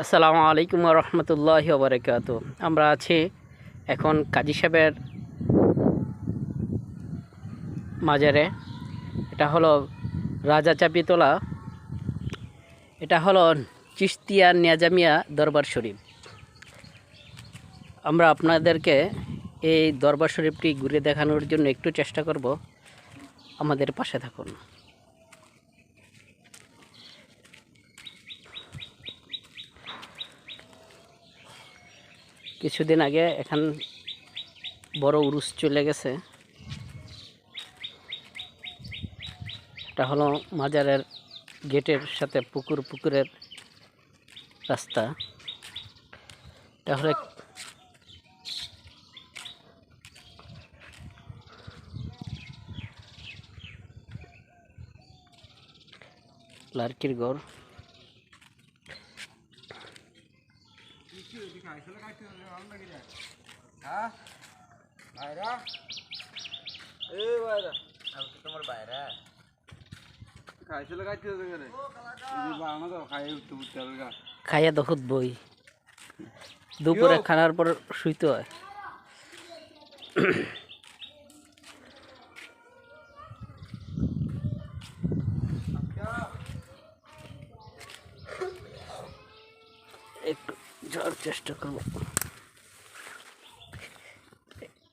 আসসালামু আলাইকুম রহমতুল্লাহ বারকাত আমরা আছি এখন কাজী সাহেবের মাজারে। এটা হলো রাজা চাপিতলা। এটা হলো চিস্তিয়া নিয়াজামিয়া দরবার শরীফ। আমরা আপনাদেরকে এই দরবার শরীফটি ঘুরে দেখানোর জন্য একটু চেষ্টা করব। আমাদের পাশে থাকুন। কিছুদিন আগে এখান বড় উরুস চলে গেছে। এটা হলো মাজারের গেটের সাথে পুকুর, পুকুরের রাস্তা। এটা হলো লার্কির গড় খাইছিলে খাইতে গেলে বাংলা তো খাই উঠতে উঠতে হবে খাইয়া দখত বই। দুপুরে খানার পর শুইতে হয় একটু যাওয়ার চেষ্টা করব।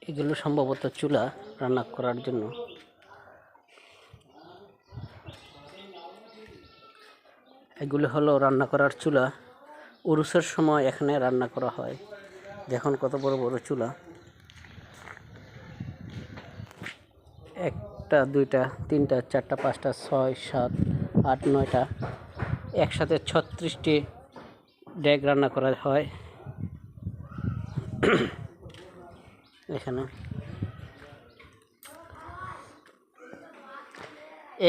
এগুলো সম্ভবত চুলা রান্না করার জন্য। এগুলো হলো রান্না করার চুলা। উরুসের সময় এখানে রান্না করা হয়। দেখুন কত বড় বড় চুলা। একটা, দুইটা, তিনটা, চারটা, পাঁচটা, ছয়, সাত, আট, নয়টা। একসাথে ছত্রিশটি ডেক রান্না করা হয়। এখানে।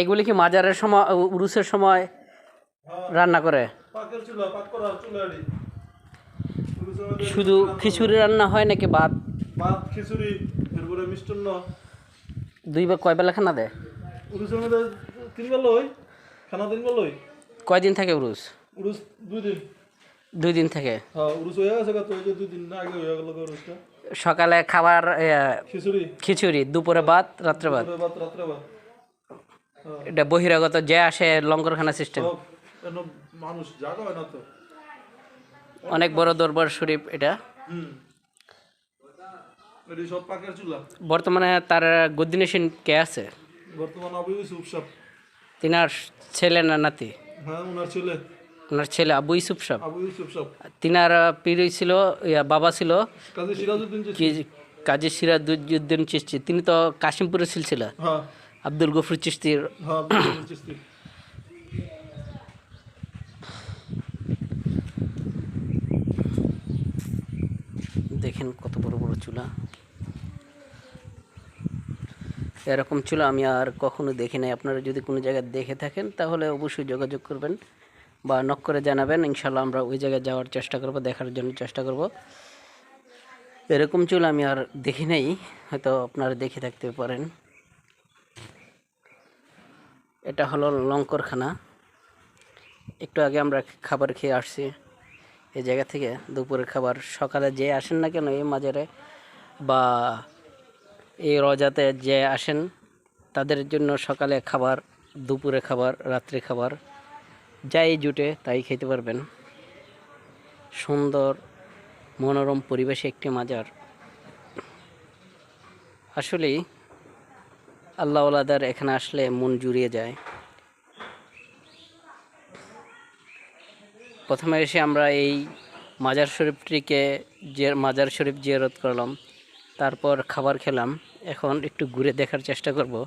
এগুলি কি মাজারের সময় উরুসের সময় রান্না করে? শুধু খিচুড়ি রান্না হয় নাকি ভাত? ভাত খিচুড়ি এরপরে মিষ্টান্ন। দুই বা কয় বেলা খানা দেয়? উরুসের মধ্যে তিন বেলা হই খানা তিন বেলা হই কয়দিন থাকে উরুস? উরুস দুই দিন। দুই দিন থাকে। হ্যাঁ হয়ে হয়ে সকালে খাবার খিচুড়ি? দুপুরে ভাত রাত্রে ভাত। ভাত এটা বহিরাগত যে আসে লঙ্করখানা সিস্টেম হয় অনেক বড় দরবার শরীফ এটা। বর্তমানে তার গদ্দিনেশন কে আছে? বর্তমান তিনার ছেলে না নাতি? হ্যাঁ ওনার ছেলে। ওনার ছেলে আবু ইউসুফ সাহ তিনার পীর ছিল বাবা ছিল। কাজী সিরাজউদ্দিন কি কাজী সিরাজুদ্দিন চিস্তি তিনি তো কাশিমপুরের সিলসিলা। হ্যাঁ। আব্দুল গফুর চিস্তির হ্যাঁ। দেখেন কত বড় বড় চুলা। এরকম চুলা আমি আর কখনো দেখি নাই। আপনারা যদি কোনো জায়গায় দেখে থাকেন তাহলে অবশ্যই যোগাযোগ করবেন। বা নক করে জানাবেন, ইনশাল্লাহ আমরা ওই জায়গায় যাওয়ার চেষ্টা করব, দেখার জন্য চেষ্টা করব। এরকম চুল আমি আর দেখি নাই, হয়তো আপনারা দেখে থাকতে পারেন। এটা হলো লঙ্করখানা। একটু আগে আমরা খাবার খেয়ে আসছি, এই জায়গা থেকে দুপুরের খাবার। সকালে যে আসেন না কেন, এই মাজারে বা এই রজাতে যে আসেন, তাদের জন্য সকালে খাবার, দুপুরে খাবার, রাত্রে খাবার। যাই জুটে, তাই খেতে পারবেন। সুন্দর, মনোরম পরিবেশে একটি মাজার। আসলেই আল্লাহওয়ালাদের এখানে আসলে মন জুড়িয়ে যায়। প্রথমে এসে আমরা এই মাজার শরীফটিকে যে, মাজার শরীফ জিয়ারত করলাম। তারপর খাবার খেলাম। এখন একটু ঘুরে দেখার চেষ্টা করব।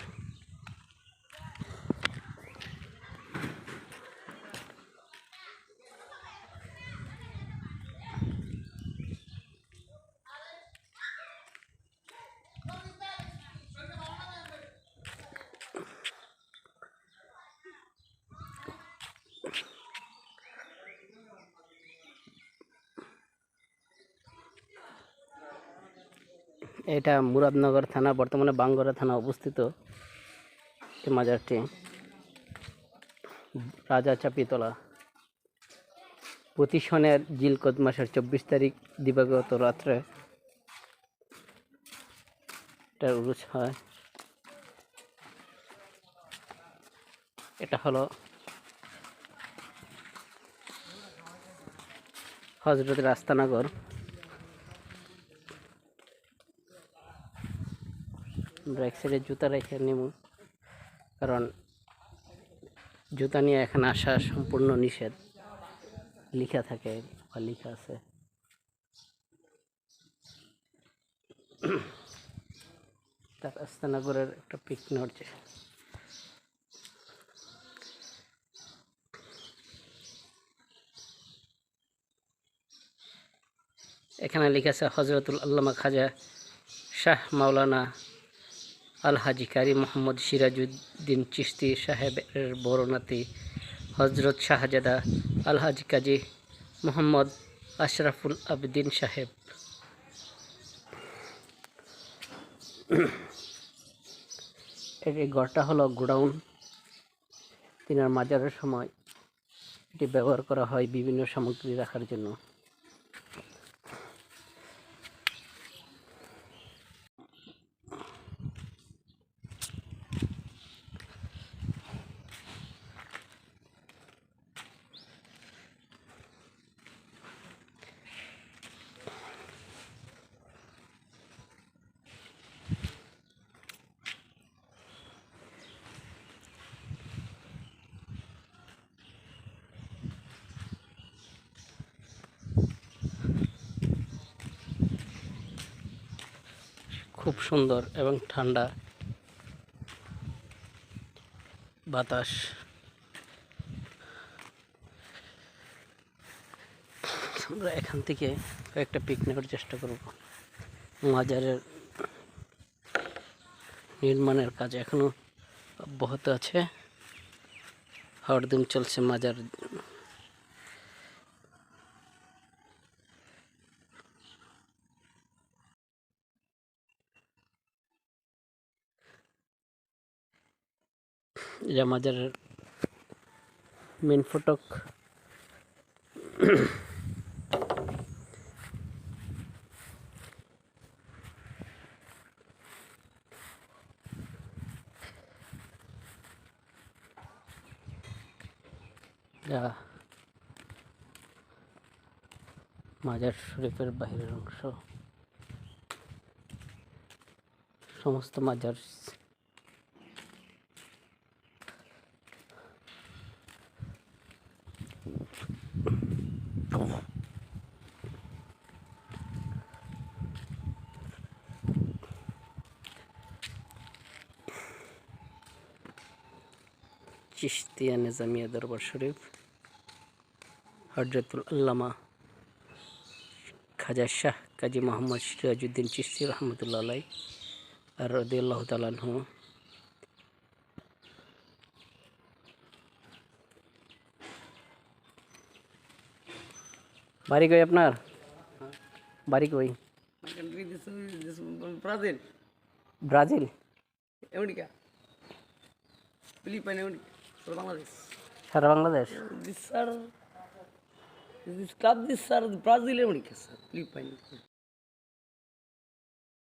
এটা মুরাদনগর থানা, বর্তমানে বাঙ্গরা থানা অবস্থিত। মাজারটি রাজা চাপিতলা। প্রতি সনের জিলকদ মাসের চব্বিশ তারিখ দিবাগত রাত্রে এটার উরুষ হয়। এটা হলো হজরত রাস্তানগর। এক সাইডে জুতা রেখে নিব কারণ জুতা নিয়ে এখানে আসা সম্পূর্ণ নিষেধ। লেখা থাকে বা লেখা আছে। তার আস্তানগরের একটা পিক নড়ছে। এখানে লেখা আছে হজরতুল আল্লামা খাজা শাহ মাওলানা আল হাজি কারি মোহাম্মদ সিরাজউদ্দিন চিশতি সাহেবের বড়নাতি হজরত শাহজাদা আল হাজি কাজী মোহাম্মদ আশরাফুল আবদিন সাহেব। এই ঘরটা হলো গোডাউন। তিনার মাজারের সময় এটি ব্যবহার করা হয় বিভিন্ন সামগ্রী রাখার জন্য। সুন্দর এবং ঠান্ডা বাতাস। আমরা এখান থেকে কয়েকটা পিক নেওয়ার চেষ্টা করব। মাজারের নির্মাণের কাজ এখনও অব্যাহত আছে। হরদিন চলছে মাজার এটা মাজারের মেন ফটক। যা। মাজার শরীফের বাইরের অংশ। সমস্ত মাজার চিশতিয়া নিজামিয়া দরবার শরীফ হজরতুল আল্লামা খাজা শাহ কাজী মোহাম্মদ সিরাজউদ্দিন চিশতি রহমতুল্লাহ আলাই আর রদি আল্লাহ তালাহ বাড়ি কই আপনার বাড়ি কই Brazil Philippines, America, so Bangladesh. Sara Bangladesh This are this club, this are Brazil, America, sir. Philippines.